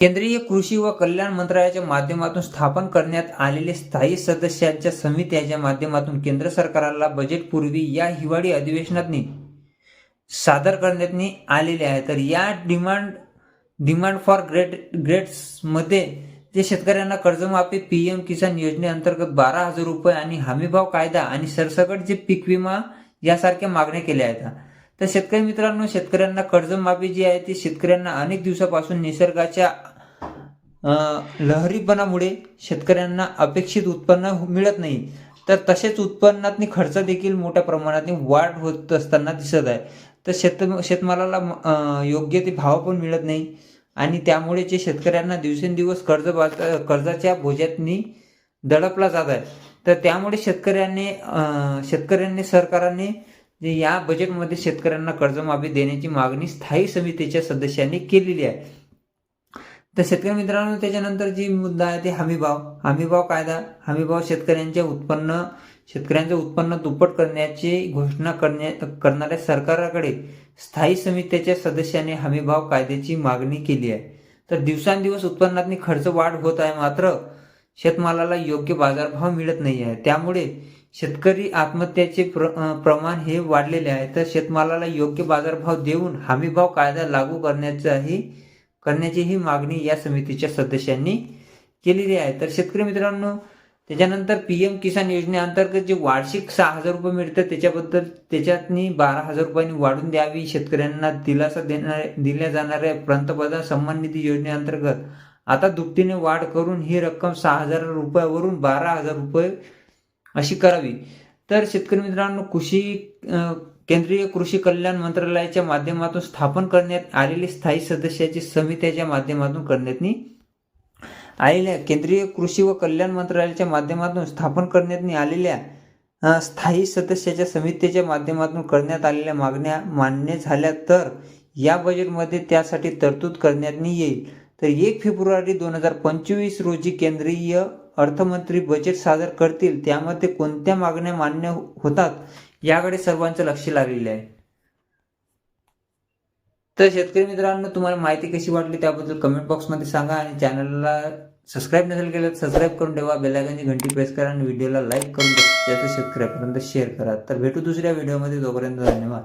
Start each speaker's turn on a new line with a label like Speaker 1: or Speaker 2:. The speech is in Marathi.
Speaker 1: केंद्रीय कृषी व कल्याण मंत्रालयाच्या माध्यमातून स्थापन करण्यात आलेले स्थायी सदस्यांच्या समित्याच्या माध्यमातून केंद्र सरकारला बजेटपूर्वी या हिवाळी अधिवेशनातनी सादर करण्यात आलेले आहे. तर या डिमांड डिमांड फॉर ग्रेट ग्रेट्समध्ये जे शेतकऱ्यांना कर्जमाफी पी एम किसान योजनेअंतर्गत बारा हजार रुपये आणि हमीभाव कायदा आणि सरसकट जे पीक विमा यासारख्या मागण्या केल्या आहेत. तर शेतकरी मित्रांनो शेतकऱ्यांना कर्जमाफी जी आहे ती शेतकऱ्यांना अनेक दिवसापासून निसर्गाच्या लहरीपणामुळे शेतकऱ्यांना अपेक्षित उत्पन्न हो- मिळत नाही. तर तसेच उत्पन्नात खर्च देखील मोठ्या प्रमाणात वाढ होत असताना दिसत आहे. तर शेत शेतमालाला योग्य ते भाव पण मिळत नाही. आणि त्यामुळे जे शेतकऱ्यांना दिवसेंदिवस कर्ज कर्जाच्या बोजातनी दडपला जात आहे. तर त्यामुळे शेतकऱ्यांनी शेतकऱ्यांनी सरकारने या बजेटमध्ये शेतकऱ्यांना कर्जमाफी देण्याची मागणी स्थायी समितीच्या सदस्यांनी केलेली आहे. तर शेतकरी मित्रांनो त्याच्यानंतर जी मुद्दा आहे ते हमीभाव. हमीभाव कायदा? हमीभाव शेतकऱ्यांचे उत्पन्न शेतकऱ्यांचं उत्पन्न दुप्पट करण्याची घोषणा करण्या करणाऱ्या सरकाराकडे स्थायी समितीच्या सदस्याने हमीभाव कायद्याची मागणी केली आहे. तर दिवसांदिवस उत्पन्नात खर्च वाढ होत आहे मात्र शेतमालाला योग्य बाजारभाव मिळत नाही आहे. त्यामुळे शेतकरी आत्महत्याचे प्र प्रमाण हे वाढलेले आहे. तर शेतमालाला योग्य बाजारभाव देऊन हमीभाव कायदा लागू करण्याचाही करण्याची ही मागणी या समितीच्या सदस्यांनी केलेली आहे. तर शेतकरी मित्रांनो त्याच्यानंतर पी एम किसान योजनेअंतर्गत जे वार्षिक सहा हजार रुपये मिळतं त्याच्याबद्दल त्याच्यातनी बारा हजार रुपयांनी वाढून द्यावी शेतकऱ्यांना दिलासा देणाऱ्या दिल्या जाणाऱ्या पंतप्रधान सन्मान निधी योजनेअंतर्गत. आता दुपटीने वाढ करून ही रक्कम सहा हजार रुपयावरून बारा हजार रुपये अशी करावी. तर शेतकरी मित्रांनो कृषी केंद्रीय कृषी कल्याण मंत्रालयाच्या माध्यमातून स्थापन करण्यात आलेली स्थायी सदस्याची समित्याच्या माध्यमातून करण्यात आलेल्या केंद्रीय कृषी व कल्याण मंत्रालयाच्या माध्यमातून स्थापन करण्यात आलेल्या स्थायी सदस्याच्या समितीच्या माध्यमातून करण्यात आलेल्या मागण्या मान्य झाल्या तर या बजेटमध्ये त्यासाठी तरतूद करण्यात येईल. तर एक फेब्रुवारी दोन हजार पंचवीस रोजी केंद्रीय अर्थमंत्री बजेट सादर करतील त्यामध्ये कोणत्या मागण्या मान्य होतात? याकडे सर्वांचं लक्ष लागलेले आहे. तर शेतकरी मित्रांनो तुम्हाला माहिती कशी वाटली त्याबद्दल कमेंट बॉक्समध्ये सांगा आणि चॅनलला सबस्क्राईब नसेल केलं तर सबस्क्राईब करून ठेवा. बेलायकनची घंटी प्रेस करा आणि व्हिडिओला लाईक करून जास्तीत शेतकऱ्यापर्यंत शेअर करा. तर भेटू दुसऱ्या व्हिडिओमध्ये तोपर्यंत धन्यवाद.